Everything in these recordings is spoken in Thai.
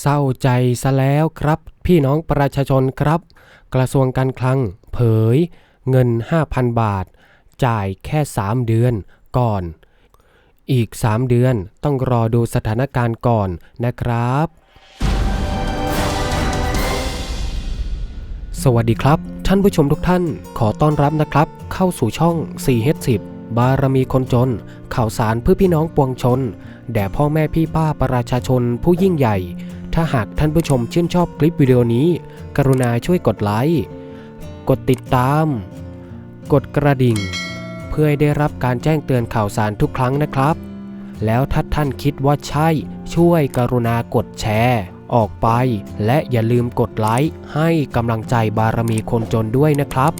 เศร้าใจซะแล้วครับ พี่น้องประชาชนครับ กระทรวงการคลัง เผย เงิน 5,000 บาท จ่ายแค่ 3 เดือนก่อน อีก 3 เดือนต้องรอดูสถานการณ์ก่อนนะครับ สวัสดีครับ ท่านผู้ชมทุกท่านขอต้อนรับนะครับ เข้าสู่ช่อง 4H10 บารมีคนจน ข่าวสารเพื่อพี่น้องปวงชน แด่พ่อแม่พี่ป้าประชาชนผู้ยิ่งใหญ่ ถ้าหากท่านผู้ชมชื่นชอบคลิปวิดีโอนี้ กรุณาช่วยกดไลค์ กดติดตาม กดกระดิ่ง เพื่อให้ได้รับการแจ้งเตือนข่าวสารทุกครั้งนะครับ แล้วถ้าท่านคิดว่าใช่ ช่วยกรุณากดแชร์ ออกไป และอย่าลืมกดไลค์ให้กำลังใจบารมีคนจนด้วยนะครับ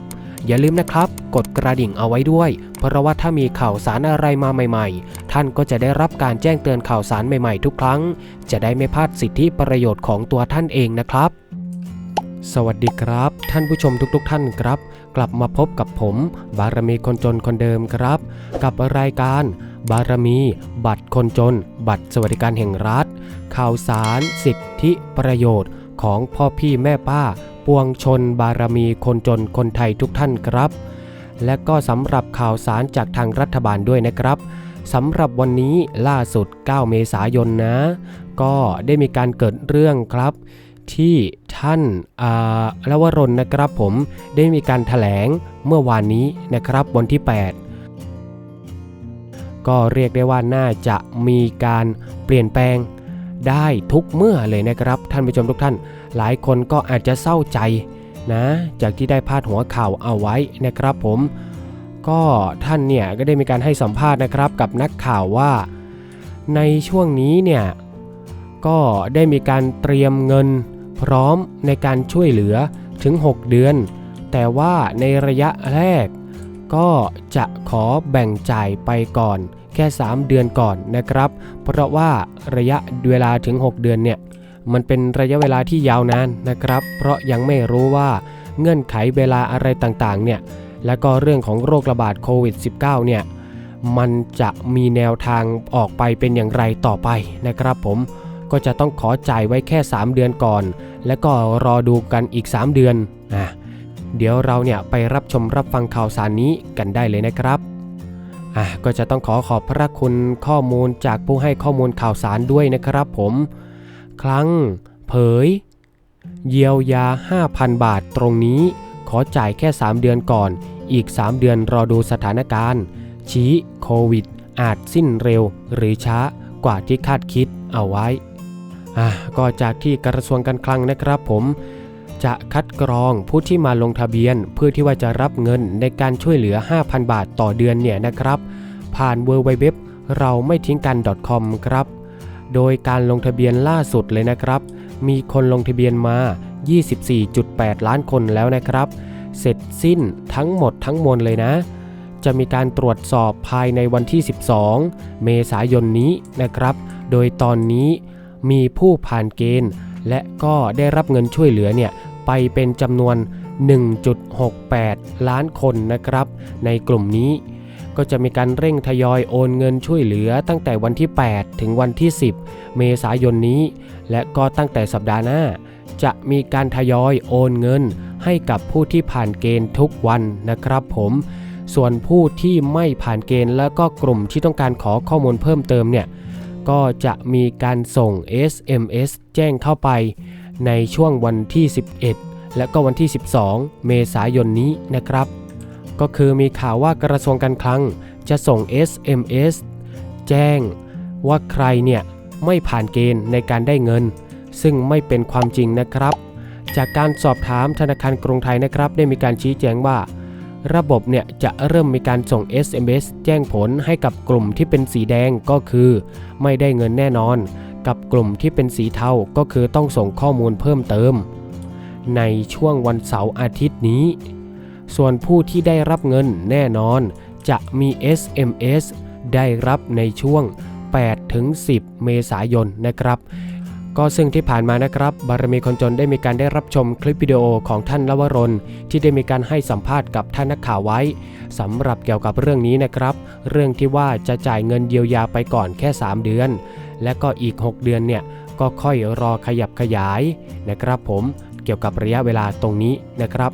อย่าลืมนะครับ กดกระดิ่งเอาไว้ด้วย เพราะว่าถ้ามีข่าวสารอะไรมาใหม่ ๆ ท่านก็จะได้รับการแจ้งเตือนข่าวสารใหม่ๆ ทุกครั้ง จะได้ไม่พลาดสิทธิประโยชน์ของตัวท่านเองนะครับ สวัสดีครับ ท่านผู้ชมทุกๆท่านครับ กลับมาพบกับผม บารมีคนจนคนเดิมครับ กับรายการบารมี บัตรคนจน บัตรสวัสดิการแห่งรัฐ ข่าวสาร สิทธิประโยชน์ของพ่อพี่แม่ป้า ปวงชนบารมีคนจนคนไทยทุกท่านครับ และก็สำหรับข่าวสารจากทางรัฐบาลด้วยนะครับสำหรับวันนี้ล่าสุด 9 เมษายนนะ ก็ได้มีการเกิดเรื่องครับ ที่ท่านอ่าลวรนนะครับผมได้มีการถแถลงเมื่อวานนี้นะครับวันที่ 8 ก็เรียกได้ว่าน่าจะมีการเปลี่ยนแปลงได้ทุกเมื่อเลยนะครับ ท่านผู้ชมทุกท่าน หลายคนก็อาจจะเศร้าใจนะ จากที่ได้พาดหัวข่าวเอาไว้นะครับผม ก็ท่านเนี่ยก็ได้มีการให้สัมภาษณ์นะครับกับนักข่าวว่า ในช่วงนี้เนี่ยก็ได้มีการเตรียมเงินพร้อมในการช่วยเหลือถึง 6 เดือน แต่ว่าในระยะแรก ก็จะขอแบ่งจ่ายไปก่อน แค่ 3 เดือนก่อนนะครับ เพราะว่าระยะเวลาถึง 6 เดือนเนี่ย มันเป็นระยะเวลาที่ยาวนานนะครับ เพราะยังไม่รู้ว่าเงื่อนไขเวลาอะไรต่างๆเนี่ยและก็เรื่องของโรคระบาดโควิด -19 เนี่ยมันจะมีแนวทางออกไปเป็นอย่างไรต่อไปนะครับผมก็จะต้องขอจ่ายไว้แค่ 3 เดือนก่อน แล้วก็รอดูกันอีก 3 เดือนนะเดี๋ยวเราเนี่ยไปรับชมรับฟังข่าวสารนี้กันได้เลยนะครับอะก็จะต้องขอขอบพระคุณข้อมูลจากผู้ให้ข้อมูลข่าวสารด้วยนะครับผม ครั้งเผย เยียวยา 5,000 บาทตรงนี้ ขอจ่ายแค่ 3 เดือนก่อน อีก 3 เดือนรอดูสถานการณ์ ชี้โควิด อาจสิ้นเร็วหรือช้ากว่าที่คาดคิดเอาไว้อะก็จากที่กระทรวงการคลังนะครับผมจะคัดกรองผู้ที่มาลงทะเบียนเพื่อที่ว่าจะรับเงินในการช่วยเหลือ 5,000 บาทต่อเดือนเนี่ยนะครับ ผ่าน w w w เราไม่ทิ้งกัน .com ครับ โดยการลงทะเบียนล่าสุดเลยนะครับ มีคนลงทะเบียนมา 24.8 ล้านคนแล้วนะครับ เสร็จสิ้นทั้งหมดทั้งมวลเลยนะ จะมีการตรวจสอบภายในวันที่ 12 เมษายนนี้นะครับ โดยตอนนี้มีผู้ผ่านเกณฑ์ และก็ได้รับเงินช่วยเหลือเนี่ยไปเป็นจำนวน 1.68 ล้านคนนะครับ ในกลุ่มนี้ ก็จะมีการเร่งทยอยโอนเงินช่วยเหลือตั้งแต่วันที่ 8 ถึงวันที่ 10 เมษายนนี้ และก็ตั้งแต่สัปดาห์หน้า จะมีการทยอยโอนเงิน ให้กับผู้ที่ผ่านเกณฑ์ทุกวันนะครับผมส่วนผู้ที่ไม่ผ่านเกณฑ์แล้วก็กลุ่มที่ต้องการขอข้อมูลเพิ่มเติมเนี่ยก็จะมีการส่ง SMS แจ้งเข้าไป ในช่วงวันที่ 11 และก็วันที่ 12 เมษายนนี้นะครับ ก็คือมีข่าวว่ากระทรวงการคลังจะส่ง SMS แจ้งว่าใครเนี่ยไม่ผ่านเกณฑ์ในการได้เงิน ซึ่งไม่เป็นความจริงนะครับ จากการสอบถามธนาคารกรุงไทยนะครับ ได้มีการชี้แจงว่า ระบบเนี่ยจะเริ่มมีการส่ง SMS แจ้งผลให้กับกลุ่มที่เป็นสีแดงก็คือ ไม่ได้เงินแน่นอน กับกลุ่มที่เป็นสีเทาก็คือต้องส่งข้อมูลเพิ่มเติม ในช่วงวันเสาร์อาทิตย์นี้ ส่วนผู้ที่ได้รับเงินแน่นอน จะมี SMS ได้รับในช่วง 8 ถึง 10 เมษายนนะครับ ก็ซึ่งที่ผ่านมานะครับ บารมีคนจนได้มีการได้รับชมคลิปวิดีโอของท่านลวรนที่ได้มีการให้สัมภาษณ์กับท่านนักข่าวไว้สำหรับเกี่ยวกับเรื่องนี้นะครับ เรื่องที่ว่าจะจ่ายเงินเยียวยาไปก่อนแค่ 3 เดือน และก็อีก 6 เดือนเนี่ยก็ค่อยรอขยับขยายนะครับผมเกี่ยวกับระยะเวลาตรงนี้นะครับ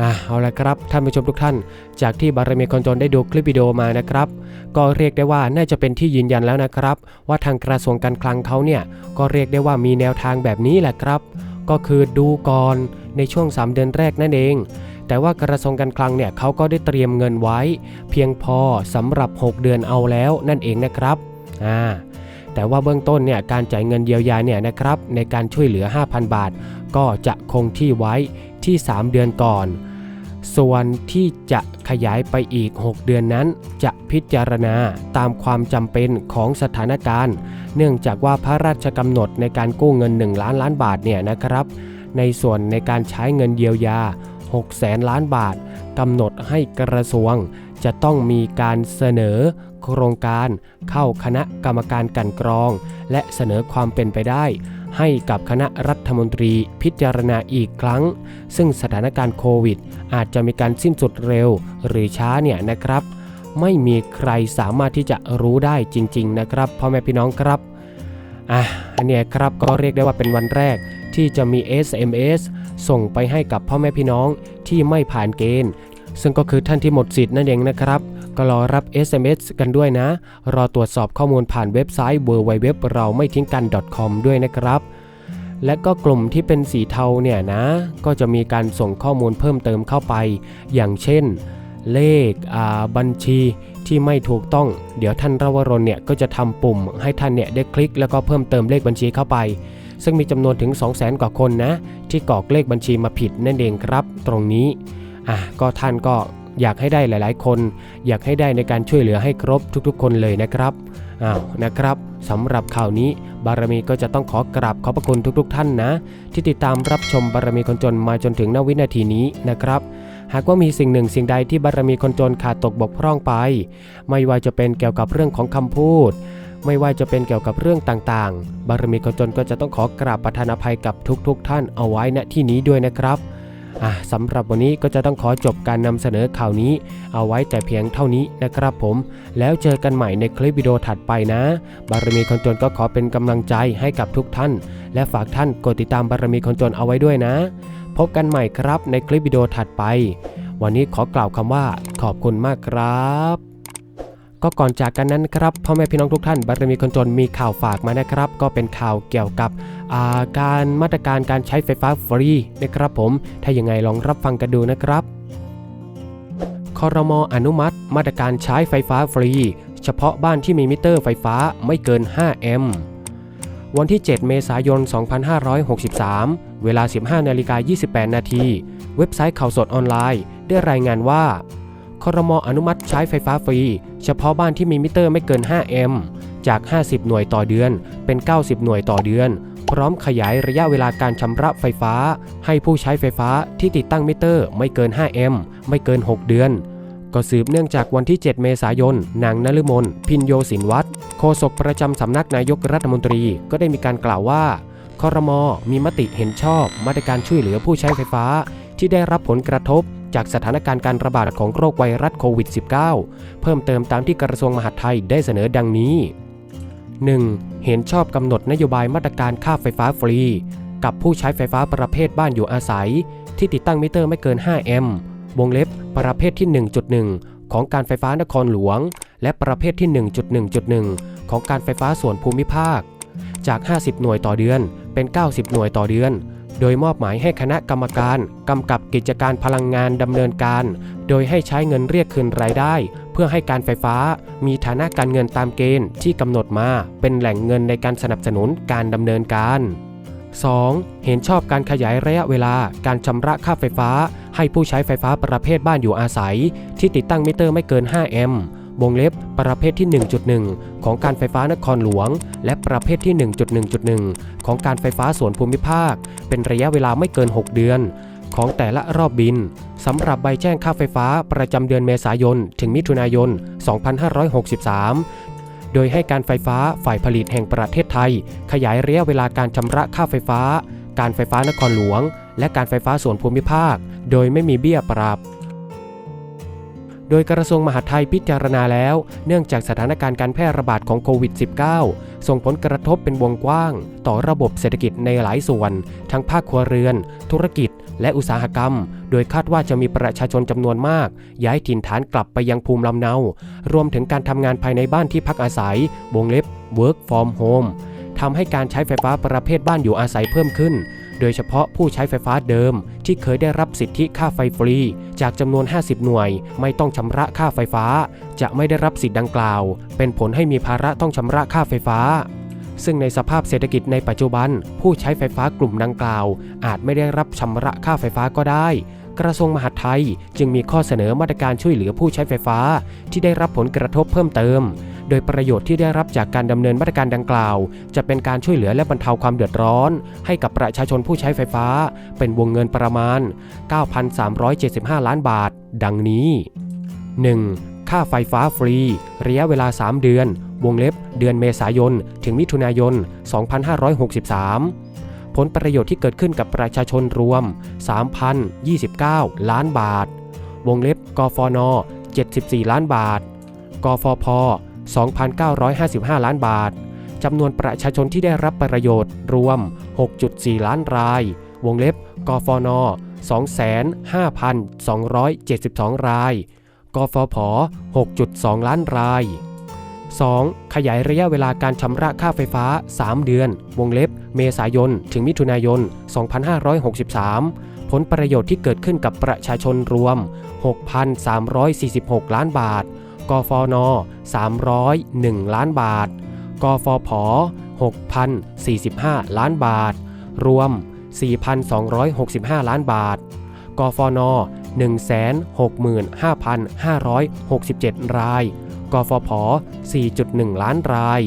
อะเอาละครับท่านผู้ชมทุกท่าน จากที่บารมีคนจนได้ดูคลิปวิดีโอมานะครับ ก็เรียกได้ว่าน่าจะเป็นที่ยืนยันแล้วนะครับ ว่าทางกระทรวงการคลังเขาเนี่ยก็เรียกได้ว่ามีแนวทางแบบนี้แหละครับ ก็คือดูก่อนในช่วง 3 เดือนแรกนั่นเอง แต่ว่ากระทรวงการคลังเนี่ยเขาก็ได้เตรียมเงินไว้ เพียงพอสำหรับ 6 เดือนเอาแล้วนั่นเองนะครับอ่าแต่ว่าเบื้องต้นเนี่ยการจ่ายเงินเยียวยาเนี่ยนะครับในการช่วยเหลือ 5,000 บาท ก็จะคงที่ไว้ที่ 3 เดือนก่อน ส่วนที่จะขยายไปอีก 6 เดือนนั้น จะพิจารณาตามความจำเป็นของสถานการณ์ เนื่องจากว่าพระราชกำหนดในการกู้เงิน 1 ล้านล้านบาทเนี่ยนะครับ ในส่วนในการใช้เงินเยียวยา 6 แสนล้านบาทกำหนดให้กระทรวง จะต้องมีการเสนอโครงการเข้าคณะกรรมการกันกรอง และเสนอความเป็นไปได้ ให้กับคณะรัฐมนตรีพิจารณาอีกครั้ง ซึ่งสถานการณ์โควิด อาจจะมีการสิ้นสุดเร็วหรือช้าเนี่ยนะครับ ไม่มีใครสามารถที่จะรู้ได้จริง ๆ นะครับพ่อแม่พี่น้องครับอะอันเนี้ยครับก็เรียกได้ว่าเป็นวันแรกที่จะมี SMS ส่งไปให้กับพ่อแม่พี่น้องที่ไม่ผ่านเกณฑ์ ซึ่งก็คือท่านที่หมดสิทธิ์นั่นเองนะครับ ก็รอรับ SMS กันด้วยนะ รอตรวจสอบข้อมูลผ่านเว็บไซต์ www เราไม่ทิ้งกัน .com ด้วยนะครับ และก็กลุ่มที่เป็นสีเทาเนี่ยนะ ก็จะมีการส่งข้อมูลเพิ่มเติมเข้าไป อย่างเช่น เลขอ่าบัญชีที่ไม่ถูกต้อง เดี๋ยวท่านรวรนเนี่ยก็จะทำปุ่มให้ท่านเนี่ยได้คลิกแล้วก็เพิ่มเติมเลขบัญชีเข้าไปซึ่งมีจำนวนถึง 200,000 กว่าคนนะ ที่กรอกเลขบัญชีมาผิดนั่นเองครับ ตรงนี้อะก็ท่านก็ อยากให้ได้หลาย ๆ คน อยากให้ได้ในการช่วยเหลือให้ครบทุกๆ คนเลยนะครับอ้าวนะครับสำหรับข่าวนี้บารมีก็จะต้องขอกราบขอบพระคุณทุก ๆ ท่านนะ ที่ติดตามรับชมบารมีคนจนมาจนถึงณวินาทีนี้นะครับหากว่ามีสิ่งหนึ่งสิ่งใดที่บารมีคนจนขาดตกบกพร่องไป ไม่ว่าจะเป็นเกี่ยวกับเรื่องของคำพูด ไม่ว่าจะเป็นเกี่ยวกับเรื่องต่างๆ บารมีคนจนก็จะต้องขอกราบประทานอภัยกับทุกๆท่านเอาไว้ณที่นี้ด้วยนะครับ อะสำหรับวันนี้ก็จะต้องขอจบการนำเสนอข่าวนี้ เอาไว้แต่เพียงเท่านี้นะครับผม แล้วเจอกันใหม่ในคลิปวิดีโอถัดไปนะ บารมีคนจนก็ขอเป็นกำลังใจให้กับทุกท่าน และฝากท่านกดติดตามบารมีคนจนเอาไว้ด้วยนะ พบกันใหม่ครับในคลิปวิดีโอถัดไป วันนี้ขอกล่าวคำว่า ขอบคุณมากครับก็ก่อนจากกันนั้นครับพ่อแม่พี่น้องทุกท่านบารมีคนจนมีข่าวฝากมานะครับ ก็เป็นข่าวเกี่ยวกับ การมาตรการการใช้ไฟฟ้าฟรีนะครับผม ถ้ายังไงลองรับฟังกันดูนะครับคอรมออนุมัติ มาตรการใช้ไฟฟ้าฟรี เฉพาะบ้านที่มีมิเตอร์ไฟฟ้าไม่เกิน 5 แอมป์วันที่ 7 เมษายน 2563 เวลา 15นาฬิกา28 นาที เว็บไซต์ข่าวสดออนไลน์ ได้รายงานว่าคอรมออนุมัติใช้ไฟฟ้าฟรี เฉพาะบ้านที่มีมิเตอร์ไม่เกิน 5 แอมป์จาก 50 หน่วยต่อเดือน เป็น 90 หน่วยต่อเดือน พร้อมขยายระยะเวลาการชำระไฟฟ้า ให้ผู้ใช้ไฟฟ้าที่ติดตั้งมิเตอร์ไม่เกิน5แอมป์ไม่เกิน 6 เดือน ก็สืบเนื่องจากวันที่ 7 เมษายน นางนฤมล พินโยสินวัตรโฆษกประจำสำนักนายกรัฐมนตรีก็ได้มีการกล่าวว่าคอรมอมีมติเห็นชอบมาตรการช่วยเหลือผู้ใช้ไฟฟ้า ที่ได้รับผลกระทบจากสถานการณ์การระบาดของโรคไวรัสโควิด -19 เพิ่มเติมตามที่กระทรวงมหาดไทยได้เสนอดังนี้ 1. เห็นชอบกำหนดนโยบายมาตรการค่าไฟฟ้าฟรี กับผู้ใช้ไฟฟ้าประเภทบ้านอยู่อาศัย ที่ติดตั้งมิเตอร์ไม่เกิน 5 แอมป์วงเล็บประเภทที่ 1.1 ของการไฟฟ้านครหลวง และประเภทที่ 1.1.1 ของการไฟฟ้าส่วนภูมิภาค จาก 50 หน่วยต่อเดือนเป็น 90 หน่วยต่อเดือน โดยมอบหมายให้คณะกรรมการกำกับกิจการพลังงานดำเนินการ โดยให้ใช้เงินเรียกคืนรายได้ เพื่อให้การไฟฟ้า มีฐานะการเงินตามเกณฑ์ที่กำหนดมา เป็นแหล่งเงินในการสนับสนุนการดำเนินการ 2. เห็นชอบการขยายระยะเวลาการชำระค่าไฟฟ้า ให้ผู้ใช้ไฟฟ้าประเภทบ้านอยู่อาศัย ที่ติดตั้งมิเตอร์ไม่เกิน 5 แอมป์ วงเล็บประเภทที่ 1.1 ของการไฟฟ้านครหลวง และประเภทที่ 1.1.1 ของการไฟฟ้าส่วนภูมิภาค เป็นระยะเวลาไม่เกิน 6 เดือนของแต่ละรอบบินสำหรับใบแจ้งค่าไฟฟ้าประจำเดือนเมษายน ถึงมิถุนายน 2563โดยให้การไฟฟ้าฝ่ายผลิตแห่งประเทศไทย ขยายระยะเวลาการชำระค่าไฟฟ้า การไฟฟ้านครหลวง และการไฟฟ้าส่วนภูมิภาค โดยไม่มีเบี้ยปรับ โดยกระทรวงมหาดไทยพิจารณาแล้ว เนื่องจากสถานการณ์การแพร่ระบาดของโควิด -19 ส่งผลกระทบเป็นวงกว้าง ต่อระบบเศรษฐกิจในหลายส่วน ทั้งภาคครัวเรือน ธุรกิจ และอุตสาหกรรม โดยคาดว่าจะมีประชาชนจำนวนมาก ย้ายถิ่นฐานกลับไปยังภูมิลำเนา รวมถึงการทำงานภายในบ้านที่พักอาศัย วงเล็บ work from home ทำให้การใช้ไฟฟ้าประเภทบ้านอยู่อาศัยเพิ่มขึ้น โดยเฉพาะผู้ใช้ไฟฟ้าเดิม ที่เคยได้รับสิทธิค่าไฟฟรี จากจำนวน 50 หน่วย ไม่ต้องชำระค่าไฟฟ้า จะไม่ได้รับสิทธิดังกล่าว เป็นผลให้มีภาระต้องชำระค่าไฟฟ้า ซึ่งในสภาพเศรษฐกิจในปัจจุบัน ผู้ใช้ไฟฟ้ากลุ่มดังกล่าว อาจไม่ได้รับชำระค่าไฟฟ้าก็ได้กระทรวงมหาดไทยจึงมีข้อเสนอมาตรการช่วยเหลือผู้ใช้ไฟฟ้า ที่ได้รับผลกระทบเพิ่มเติม โดยประโยชน์ที่ได้รับจากการดำเนินมาตรการดังกล่าว จะเป็นการช่วยเหลือและบรรเทาความเดือดร้อน ให้กับประชาชนผู้ใช้ไฟฟ้า เป็นวงเงินประมาณ 9,375 ล้านบาท ดังนี้ 1. ค่าไฟฟ้าฟรี ระยะเวลา 3 เดือน วงเล็บ เดือนเมษายน ถึงมิถุนายน 2563 ผลประโยชน์ที่เกิดขึ้นกับประชาชนรวม 3,029 ล้านบาท วงเล็บ กฟน 74 ล้านบาท กฟพ 2,955 ล้านบาท จำนวนประชาชนที่ได้รับประโยชน์รวม 6.4 ล้านราย วงเล็บ กฟน 25,272 ราย กฟผ 6.2 ล้านราย 2. ขยายระยะเวลาการชำระค่าไฟฟ้า 3 เดือน วงเล็บ เมษายน ถึงมิถุนายน 2563 ผลประโยชน์ที่เกิดขึ้นกับประชาชนรวม 6,346 ล้านบาท กฟน 301 ล้านบาท กฟผ 6,045 ล้านบาท รวม 4,265 ล้านบาท กฟน 165,567 ราย กฟผ 4.1 ล้านราย